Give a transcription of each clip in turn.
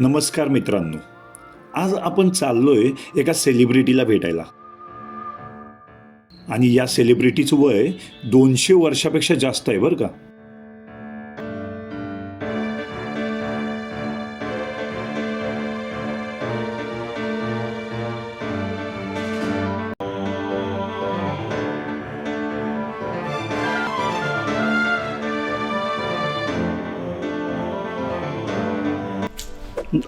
नमस्कार मित्रांनो. आज आपण चाललोय एका सेलिब्रिटीला भेटायला. आणि या सेलिब्रिटीचं वय दोनशे वर्षापेक्षा जास्त आहे बरं का.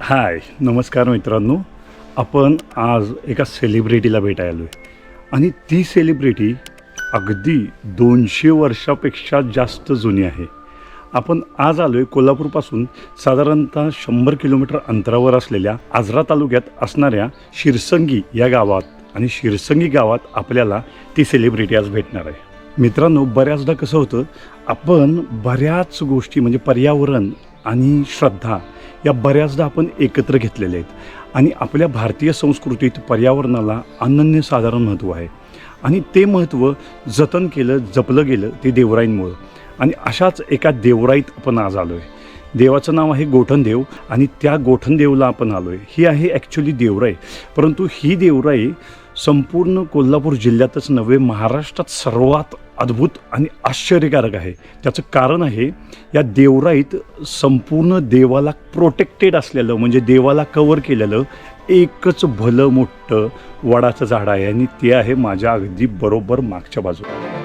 हाय नमस्कार मित्रांनो. आपण आज एका सेलिब्रिटीला भेटायला आलो आहे. आणि ती सेलिब्रिटी अगदी दोनशे वर्षापेक्षा जास्त जुनी आहे. आपण आज आलो आहे कोल्हापूरपासून साधारणतः शंभर किलोमीटर अंतरावर असलेल्या आजरा तालुक्यात असणाऱ्या शिरसंगी या गावात आणि शिरसंगी गावात आपल्याला ती सेलिब्रिटी आज भेटणार आहे. मित्रांनो बऱ्याचदा कसं होतं आपण बऱ्याच गोष्टी म्हणजे पर्यावरण आणि श्रद्धा या बऱ्याचदा आपण एकत्र घेतलेल्या आहेत. आणि आपल्या भारतीय संस्कृतीत पर्यावरणाला अनन्यसाधारण महत्त्व आहे. आणि ते महत्त्व जतन केलं जपलं गेलं ते देवराईंमुळं. आणि अशाच एका देवराईत आपण आज आलो आहे देवाचं नाव आहे गोठणदेव आणि त्या गोठणदेवला आपण आलो आहे ही आहे ॲक्च्युली देवराई. परंतु ही देवराई संपूर्ण कोल्हापूर जिल्ह्यातच नव्हे महाराष्ट्रात सर्वात अद्भुत आणि आश्चर्यकारक आहे. त्याचं कारण आहे या देवराईत संपूर्ण देवाला प्रोटेक्टेड असलेलं म्हणजे देवाला कवर केलेलं एकच भलं मोठं वडाचं झाड आहे आणि ते आहे माझ्या अगदी बरोबर मागच्या बाजूला.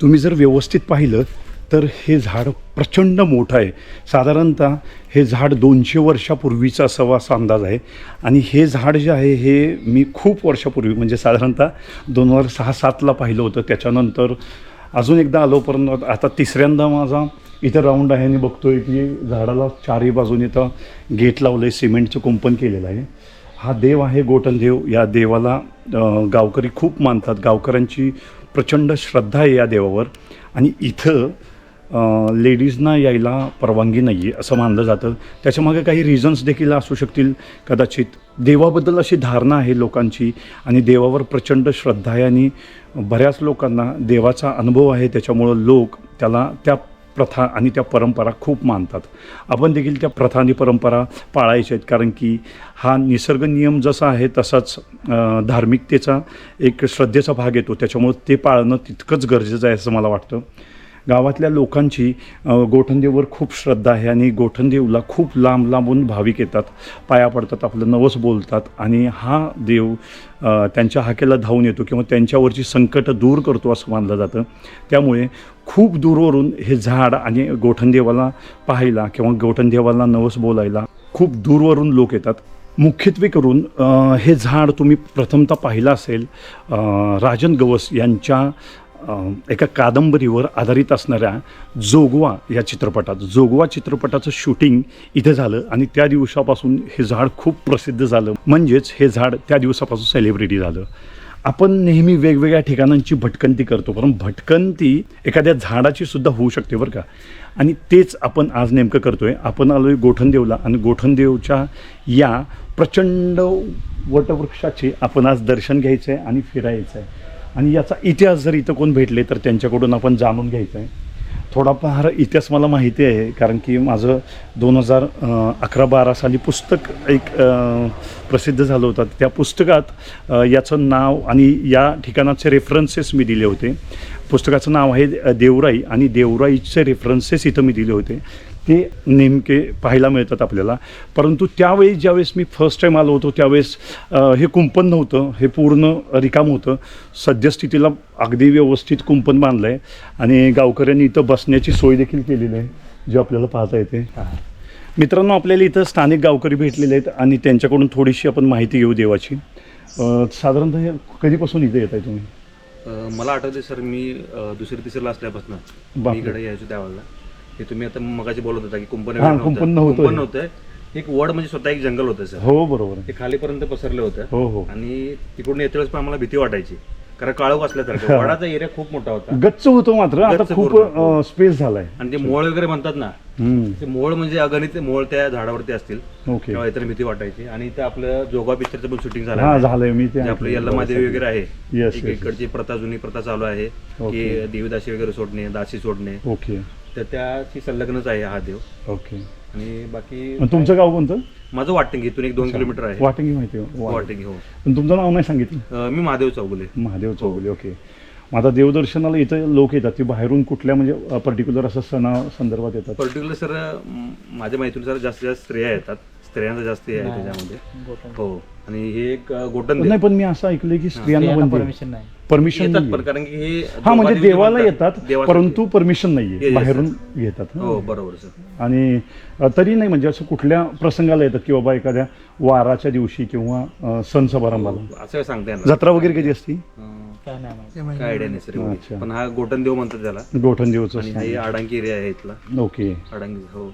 तुम्ही जर व्यवस्थित पाहिलं तर हे झाड प्रचंड मोठं आहे. साधारणतः हे झाड दोनशे वर्षापूर्वीचा असावा असा अंदाज आहे. आणि हे झाड जे आहे हे मी खूप वर्षापूर्वी म्हणजे साधारणतः दोन हजार सहा सातला पाहिलं होतं. त्याच्यानंतर अजून एकदा आलो परंतु आता तिसऱ्यांदा माझा इथं राऊंड आहे आणि बघतोय की झाडाला चारही बाजूने इथं गेट लावलं आहे सिमेंटचं कुंपण केलेलं आहे. हा देव आहे गोटन देव या देवाला गावकरी खूप मानतात. गावकऱ्यांची प्रचंड श्रद्धा आहे या देवावर. आणि इथं लेडीजना यायला परवानगी नाही आहे असं मानलं जातं. त्याच्यामागे काही रिझन्स देखील असू शकतील. कदाचित देवाबद्दल अशी धारणा आहे लोकांची. आणि देवावर प्रचंड श्रद्धा आहे आणि बऱ्याच लोकांना देवाचा अनुभव आहे. त्याच्यामुळं लोक त्याला त्या प्रथा आणि त्या परंपरा खूप मानतात. आपण देखील त्या प्रथा आणि परंपरा पाळायच्या आहेत कारण की हा निसर्ग नियम जसा आहे तसाच धार्मिकतेचा एक श्रद्धेचा भाग येतो. त्याच्यामुळं ते पाळणं तितकंच गरजेचं आहे असं मला वाटतं. गावातल्या लोकांची अ, खूप श्रद्धा आहे आणि गोठणदेवला खूप लांब लांबून भाविक येतात पाया पडतात आपलं नवस बोलतात आणि हा देव त्यांच्या हाकेला धावून येतो किंवा त्यांच्यावरची संकटं दूर करतो असं मानलं जातं. त्यामुळे खूप दूरवरून हे झाड आणि गोठणदेवाला पाहायला किंवा गोठणदेवाला नवस बोलायला खूप दूरवरून लोक येतात. मुख्यत्वे करून हे झाड तुम्ही प्रथमतः पाहिलं असेल राजन गवस यांच्या एका कादंबरीवर आधारित असणाऱ्या जोगवा या चित्रपटात जोगवा चित्रपटाचं शूटिंग इथे झालं आणि त्या दिवसापासून हे झाड खूप प्रसिद्ध झालं. म्हणजेच हे झाड त्या दिवसापासून सेलिब्रिटी झालं. आपण नेहमी वेगवेगळ्या ठिकाणांची भटकंती करतो पण भटकंती एखाद्या झाडाची सुद्धा होऊ शकते बरं का. आणि तेच आपण आज नेमकं करतो आहे आपण आलो आहे गोठणदेवला आणि गोठणदेवच्या या प्रचंड वटवृक्षाचे आपण आज दर्शन घ्यायचं आहे आणि फिरायचं आहे आणि याचा इतिहास जर इथं कोण भेटले तर त्यांच्याकडून आपण जाणून घ्यायचं आहे थोडाफार इतिहास मला माहिती आहे कारण की माझं दोन हजार अकरा बारा साली पुस्तक एक प्रसिद्ध झालं होतं. त्या पुस्तकात याचं नाव आणि या ठिकाणाचे रेफरन्सेस मी दिले होते. पुस्तकाचं नाव आहे देवराई आणि देवराईचे रेफरन्सेस इथं मी दिले होते. ते नेमके पाहायला मिळतात आपल्याला. परंतु त्यावेळी ज्यावेळेस मी फर्स्ट टाईम आलो होतो त्यावेळेस हे कुंपण नव्हतं हे पूर्ण रिकाम होतं. सद्यस्थितीला अगदी व्यवस्थित कुंपण बांधलं आहे आणि गावकऱ्यांनी इथं बसण्याची सोय देखील केलेली आहे जे आपल्याला पाहता येते. मित्रांनो आपल्याला इथं स्थानिक गावकरी भेटलेले आहेत आणि त्यांच्याकडून थोडीशी आपण माहिती घेऊ देवाची. साधारणतः कधीपासून इथे येत आहे तुम्ही मला आठवते सर मी दुसरी तिसरीला असल्यापासून. इकडे यायचो त्यावेळेला. हे तुम्ही आता मगाशी बोलत होता की कुंपण हा, कुंपण नव्हतं. नव्हतं. एक वड म्हणजे स्वतः एक जंगल होतं सर. हो बरोबर आहे. ते खालीपर्यंत पसरलं होतं. हो हो. आणि तिकडून येते वेळेस पण आम्हाला भीती वाटायची. कारण काळोख असल्यासारखं. वडाचा एरिया खूप मोठा होता. गच्च होतो मात्र. आता गच्च खूप. स्पेस झालाय. आणि ते मोळ वगैरे म्हणतात ना हम्म, ते मोळ म्हणजे अगणित मोळ त्या झाडावरती असतील. ओके. तेव्हा इतर भीती वाटायची. आणि इथं आपलं जोगा पिक्चरचं पण शूटिंग झालं. हा. झालंय. मी ते जे आपलं यल्लमादेवी वगैरे आहे. Yes, एक yes, इकडची प्रथा जुनी प्रथा चालू आहे की देवीदासी वगैरे सोडणे दासी सोडणे. ओके. तर त्याची संलग्नच आहे हा देव. ओके. आणि बाकी आणि तुमचं गाव कोणतं? माझं वाटतं इथून एक दोन किलोमीटर आहे. वाटंगी माहिती आहे. वा- वाटंगी हो. पण तुमचं नाव नाही सांगितलं? अं, मी महादेव चौगुले. महादेव चौगुले ओके. मग आता देवदर्शनाला इथं लोक येतात ती बाहेरून कुठल्या म्हणजे पर्टिक्युलर असं सणा संदर्भात येतात? पर्टिक्युलर सर माझ्या मैत्रिणी सर जास्तीत जास्त स्त्रिया येतात. स्त्रियांचा जास्त हे आहे त्याच्यामध्ये. हो. आणि हे एक गोटन देव. नाही पण मी असं ऐकलंय की स्त्रियांना बंदी परमिशन नाही. परमिशन येतात पण कारण की हे हा म्हणजे देवाला येतात देवासाठी. परंतु परमिशन नाहीये. Yes, बाहेरून येतात हं. हो बरोबर सर आणि अ, तरी नाही म्हणजे असं कुठल्या प्रसंगाला येतात की बाबा एखाद्या वाराच्या दिवशी किंवा अ, सण समारंभाला? असं सांगता येणार. जत्रा वगैरे कधी असती? अं, काय नाही माहिती. काय आयडिया नाही सर एवढी. अच्छा. पण हा गोटन देव म्हणतात त्याला. गोठण आणि हा हे आडांकी एरिया आहे इथला. ओके. आडांगी हो.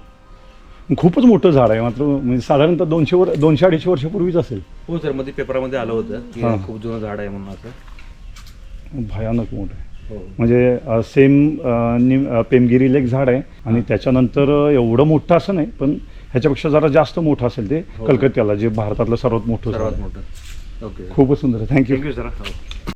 खूपच मोठं झाड आहे. मात्र म्हणजे साधारणतः दोनशे वर दोनशे अडीचशे वर्षापूर्वीच असेल. हो सरमध्ये पेपरामध्ये आलं होतं की हा. खूप जुनं झाड आहे म्हणून असं. भयानक मोठं आहे. हो. म्हणजे सेम पेमगिरी लेक झाड आहे आणि त्याच्यानंतर अ, एवढं मोठं असं नाही पण ह्याच्यापेक्षा जरा जास्त मोठं असेल ते हो. कलकत्त्याला जे भारतातलं सर्वात मोठं झाड सर्वात आहे. मोठं. ओके. खूपच सुंदर थँक्यू. थँक्यू सर हो.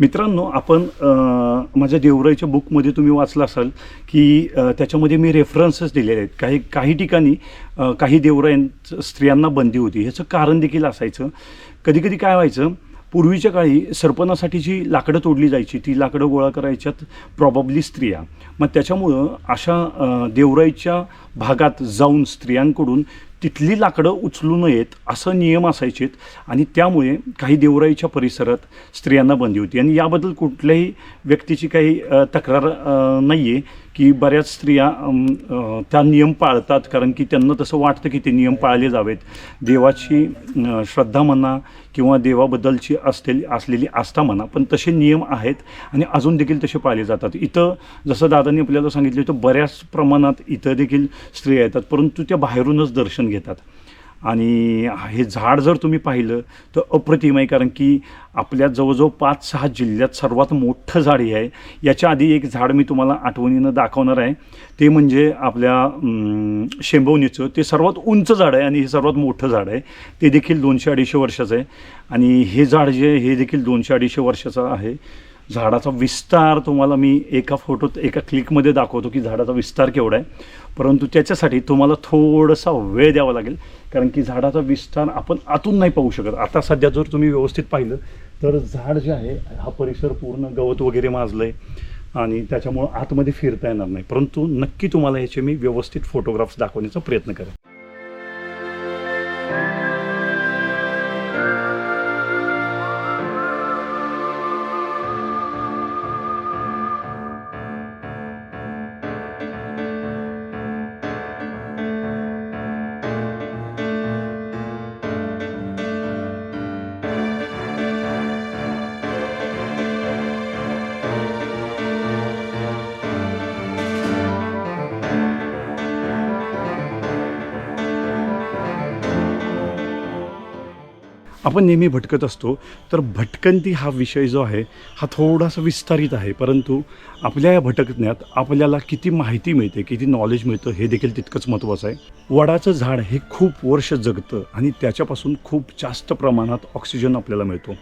मित्रांनो आपण माझ्या देवराईच्या बुकमध्ये तुम्ही वाचलं असाल की त्याच्यामध्ये मी रेफरन्सेस दिलेले आहेत. काही काही ठिकाणी काही देवरायांचं स्त्रियांना बंदी होती. ह्याचं कारण देखील असायचं. कधी कधी काय व्हायचं पूर्वीच्या काळी सरपणासाठी जी लाकडं तोडली जायची. ती लाकडं गोळा करायच्यात प्रॉबब्ली स्त्रिया. मग त्याच्यामुळं अशा देवराईच्या भागात जाऊन स्त्रियांकडून तिथली लाकडं उचलू नयेत असं नियम असायचेत आणि त्यामुळे काही देवराईच्या परिसरात स्त्रियांना बंदी होती. आणि याबद्दल कुठल्याही व्यक्तीची काही तक्रार नाही आहे की बऱ्याच स्त्रिया त्या नियम पाळतात. कारण की त्यांना तसं वाटतं की ते नियम पाळले जावेत. देवाची श्रद्धा म्हणा किंवा देवाबद्दलची असलेली असलेली आस्था म्हणा पण तसे नियम आहेत आणि अजून देखील तसे पाळले जातात. इथं जसं दादांनी आपल्याला सांगितलं तर बऱ्याच प्रमाणात इथं देखील स्त्रिया येतात परंतु त्या बाहेरूनच दर्शन घेतात. आणि हे झाड जर तुम्ही पाहिलं तर अप्रतिम आहे कारण की आपल्या जवळजवळ पाच सहा जिल्ह्यात सर्वात मोठं झाड हे आहे. याच्या आधी एक झाड मी तुम्हाला आठवणीनं दाखवणार आहे. ते म्हणजे आपल्या शेंबवणीचं. ते सर्वात उंच झाड आहे आणि हे सर्वात मोठं झाड आहे. ते देखील दोनशे अडीचशे वर्षाचं आहे. आणि हे झाड जे हे देखील दोनशे अडीचशे वर्षाचं आहे. झाडाचा विस्तार तुम्हाला मी एका फोटोत एका क्लिकमध्ये दाखवतो की झाडाचा विस्तार केवढा आहे. परंतु त्याच्यासाठी तुम्हाला थोडासा वेळ द्यावा लागेल कारण की झाडाचा विस्तार आपण आतून नाही पाहू शकत. आता सध्या जर तुम्ही व्यवस्थित पाहिलं तर झाड जे आहे हा परिसर पूर्ण गवत वगैरे माजलं आहे आणि त्याच्यामुळं आतमध्ये फिरता येणार नाही. परंतु नक्की तुम्हाला याचे मी व्यवस्थित फोटोग्राफ्स दाखवण्याचा प्रयत्न करेन. आपण नेहमी भटकत असतो तर भटकंती हा विषय जो आहे हा थोडासा विस्तारित आहे. परंतु आपल्या या भटकण्यात आपल्याला किती माहिती मिळते किती नॉलेज मिळतं हे देखील तितकंच महत्त्वाचं आहे. वडाचं झाड हे खूप वर्ष जगतं आणि त्याच्यापासून खूप जास्त प्रमाणात ऑक्सिजन आपल्याला मिळतो.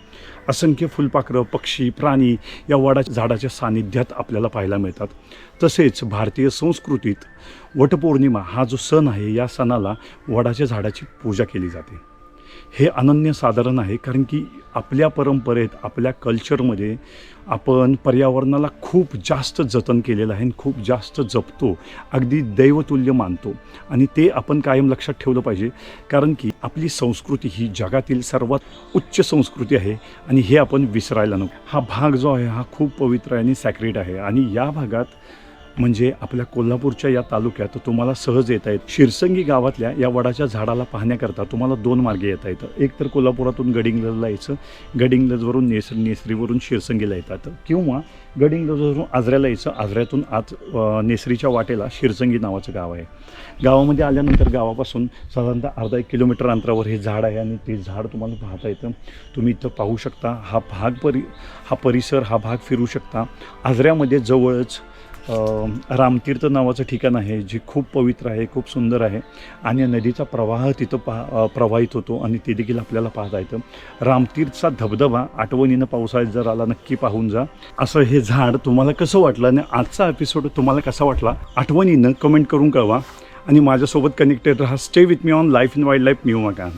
असंख्य फुलपाखरं पक्षी प्राणी या वडाच्या झाडाच्या सानिध्यात आपल्याला पाहायला मिळतात. तसेच भारतीय संस्कृतीत वटपौर्णिमा हा जो सण आहे या सणाला वडाच्या झाडाची पूजा केली जाते. हे अनन्यसाधारण आहे कारण की आपल्या परंपरेत आपल्या कल्चरमध्ये आपण पर्यावरणाला खूप जास्त जतन केलेलं आहे आणि खूप जास्त जपतो अगदी दैवतुल्य मानतो. आणि ते आपण कायम लक्षात ठेवलं पाहिजे कारण की आपली संस्कृती ही जगातील सर्वात उच्च संस्कृती आहे आणि हे आपण विसरायला नको. हा भाग जो आहे हा खूप पवित्र आहे आणि सॅक्रेट आहे. आणि या भागात म्हणजे आपल्या कोल्हापूरच्या या तालुक्यात तुम्हाला सहज येता येत. शिरसंगी गावातल्या या वडाच्या झाडाला पाहण्याकरता तुम्हाला दोन मार्गे येता येतं एक तर कोल्हापुरातून गडिंग्लजला यायचं. गडिंग्लजवरून नेसर नेसरीवरून शिरसंगीला येतात. किंवा गडिंग्लजवरून आजऱ्याला यायचं. आजऱ्यातून आज नेसरीच्या वाटेला शिरसंगी नावाचं गाव आहे. गावामध्ये आल्यानंतर गावापासून साधारणतः अर्धा एक किलोमीटर अंतरावर हे झाड आहे आणि ते झाड तुम्हाला पाहता येतं. तुम्ही इथं पाहू शकता. हा भाग परि हा परिसर हा भाग फिरू शकता. आजऱ्यामध्ये जवळच रामतीर्थ नावाचं ठिकाण आहे जे खूप पवित्र आहे खूप सुंदर आहे. आणि नदीचा प्रवाह तिथं पा प्रवाहित होतो आणि ते देखील आपल्याला पाहता येतं. रामतीर्थचा धबधबा आठवणीनं पावसाळ्यात जर आला नक्की पाहून जा. असं हे झाड तुम्हाला कसं वाटलं आणि आजचा एपिसोड तुम्हाला कसा वाटला आठवणीनं कमेंट करून कळवा. आणि माझ्यासोबत कनेक्टेड राहा. Stay with me on life in wild life new मकान